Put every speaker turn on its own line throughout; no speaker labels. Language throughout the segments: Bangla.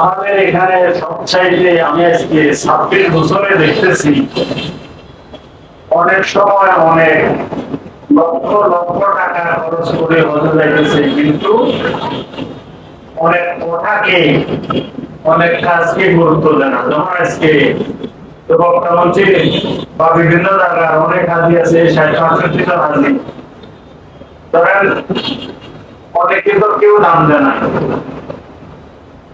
আমাদের এখানে সবচাইতে আমি আজকে ছাব্বিশ বছরে দেখতেছি, অনেক সময় অনেক লক্ষ লক্ষ টাকা খরচ করে হজে যাইতেছে, কিন্তু অনেক কথাকে, অনেক কাজকে গুরুত্ব দেয় না। যেমন আজকে বক্তা মঞ্চে বা বিভিন্ন জায়গায় অনেক হাজি আছে, ষাট পঁয়ষট্টি জন হাজি। ধরেন, অনেকে তো কেউ দাম দেয় না।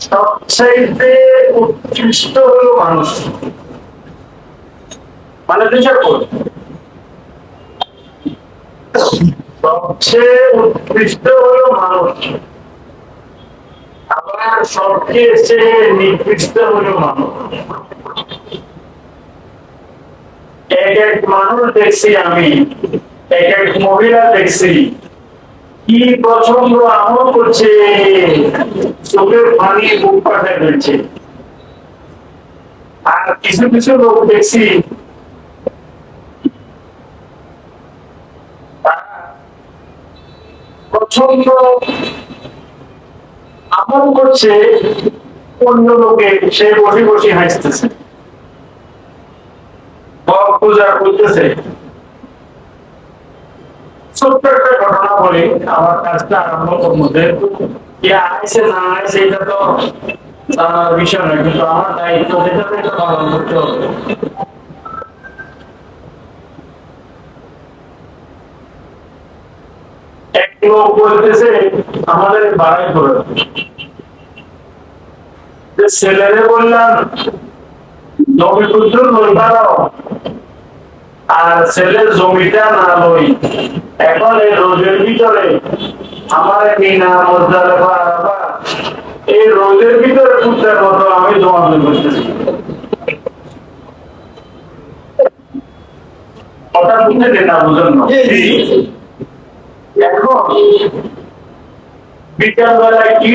সবচাইতে উৎকৃষ্ট হলো মানুষ। মানে বিচার করুন। সবচেয়ে উৎকৃষ্ট হলো মানুষ। আবার সবচেয়ে নিকৃষ্ট হলো মানুষ। এক এক মানুষ দেখছি আমি, এক এক মহিলা দেখছি। কি পছন্দ আমল করছে। চোখের পানি বুক পাঠায় ফেলছে আর কিছু কিছু লোক দেখছি ছোট্ট একটা ঘটনা বলে, আমার কাজটা আরম্ভ করতে কে না আইসে এটা তো বিষয় নয় কিন্তু আমার দায়িত্ব সেটা পালন করতে হবে আমাদের করে যে বললাম, জমি আর ছেলের জমিটা না লই, এখন এই রোজের ভিতরে আমার এই রোজের ভিতরে কুত্তার মতো আমি জমাতে করতেছি কথা বুঝতে দেন না বুঝেন না। এখন বিদ্যালয় কি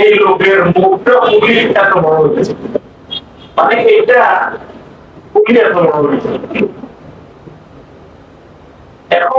এই লোকের মুখটা পুলি এত বড় হয়েছে। মানে এটা পুলি এত বড় হয়েছে।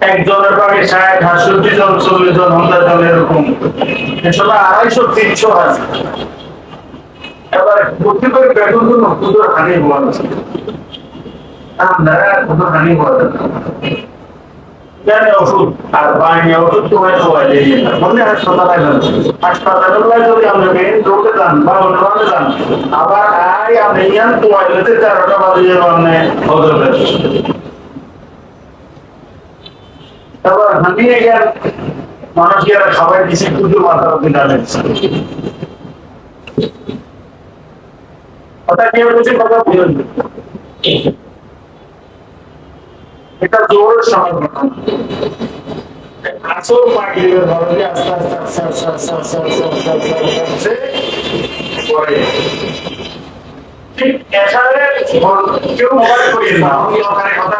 একজনের পাবে ষাট সাতষট্টি জন, চল্লিশ জন, পঞ্চাশ জন, এরকম। এসবে আড়াইশো, তিনশো হাজি এবার বুদ্ধি করে বেতন জন্য ক্ষুদ্র হানি হওয়া আছে আবার ইয়ান তোমায় যেতে তেরোটা বাজে বুঝুন এটা জোর সমাধান আসল আস্তে আস্তে আস্তে আস্তে আস্তে আস্তে আস্তে আস্তে আমি কথা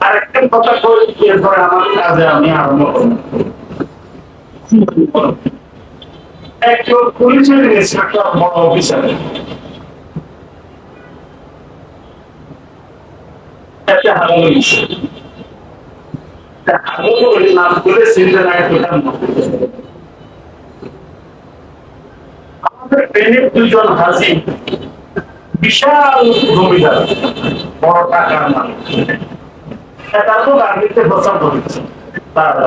আরেকটা কথা এরপরে আমার কাজে আমি আরম্ভ করব। একজন পুলিশের ইন্সপেক্টর বড় অফিসার। একটা আমাদের দুজন হাজি বিশাল জমিদার, বড় টাকার মানুষ। এটা তো গান্ধীতে প্রচার করেছে। তারা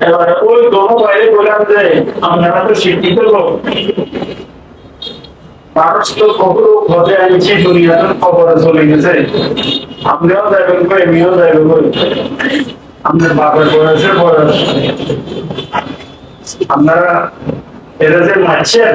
এবারে ওই দোনো বাইরে বললাম যে, আপনারা তো শিক্ষিত লোক। মানুষ চলে গেছে। আপনিও যাবেন করে আমিও যাবেন করে আপনার বাবার বয়সের বয়স। আপনারা এরা যে মারছেন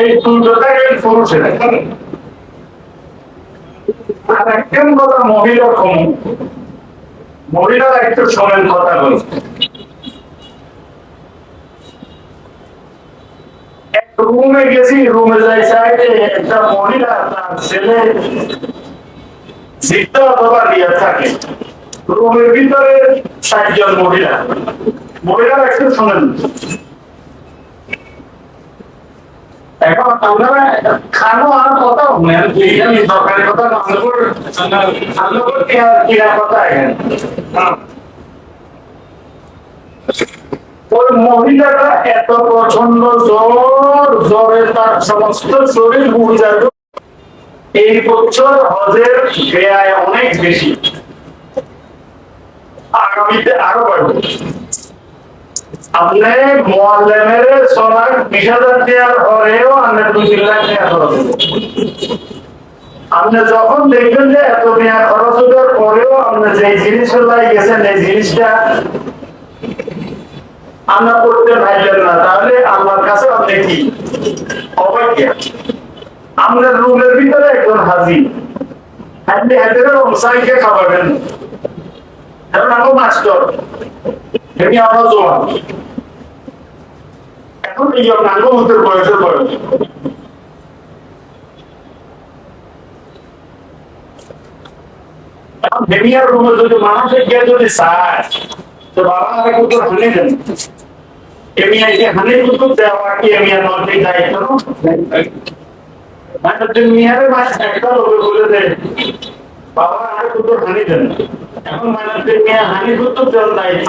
এই দুটোটাকে পুরুষের। আর একজন কথা মহিলার কম। মহিলারা একটু শোনেন কথাগুলো এক রুমে গেছি, রুমে যাই সাইডে একটা মহিলা, তার ছেলে সিদ্ধ অথবা রিয়া থাকে। রুমের ভিতরে ষাটজন মহিলা। মহিলারা একটু শোনেন। কিনা কথা ওই মহিলাটা এত প্রচণ্ড জ্বর জ্বরে তার সমস্ত শরীর যাবে এই বছর হজের ব্যয় অনেক বেশি। আগামীতে আরও বাড়বে। আপনি মোয়াল্লেমের সোনার বিশ হাজার দেওয়ার পরেও আপনি দুই তিন লাখ টাকা আপনি যখন দেখবেন যে এত টাকা খরচ হওয়ার পরেও আপনি যে জিনিস লাই গেছেন, এই জিনিসটা আমরা করতে পারলেন না, তাহলে আমার কাছে আপনি কি? অবাক্য আপনার রুমের ভিতরে একজন হাজির আপনি হাতের অনুসারীকে খাওয়াবেন। এখন আমার মাস্টার এমনি আমরা জোয়ান। এখন এই নাঙ্গমতের বয়সের বয়স এখন ভেমিয়ার রুমে যদি মানুষের গিয়ে যদি চায়, তো বাবা আরে কুকুর হানে দেন। এমিয়া যে হানে কুকুর দেওয়া কি মানে এখন মানে তুমি হানি কুকুর দেওয়ার দায়িত্ব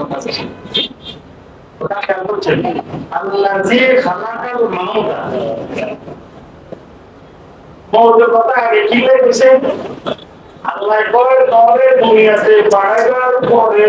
কথা আল্লাহ যে খালাকাল মাউতা মওতের কথা আগে কি লেগেছে আল্লাহ কয় তবে দুনিয়াতে পাঠাবার পরে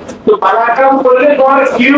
তো বাধা কাম করলে তোমার কিউ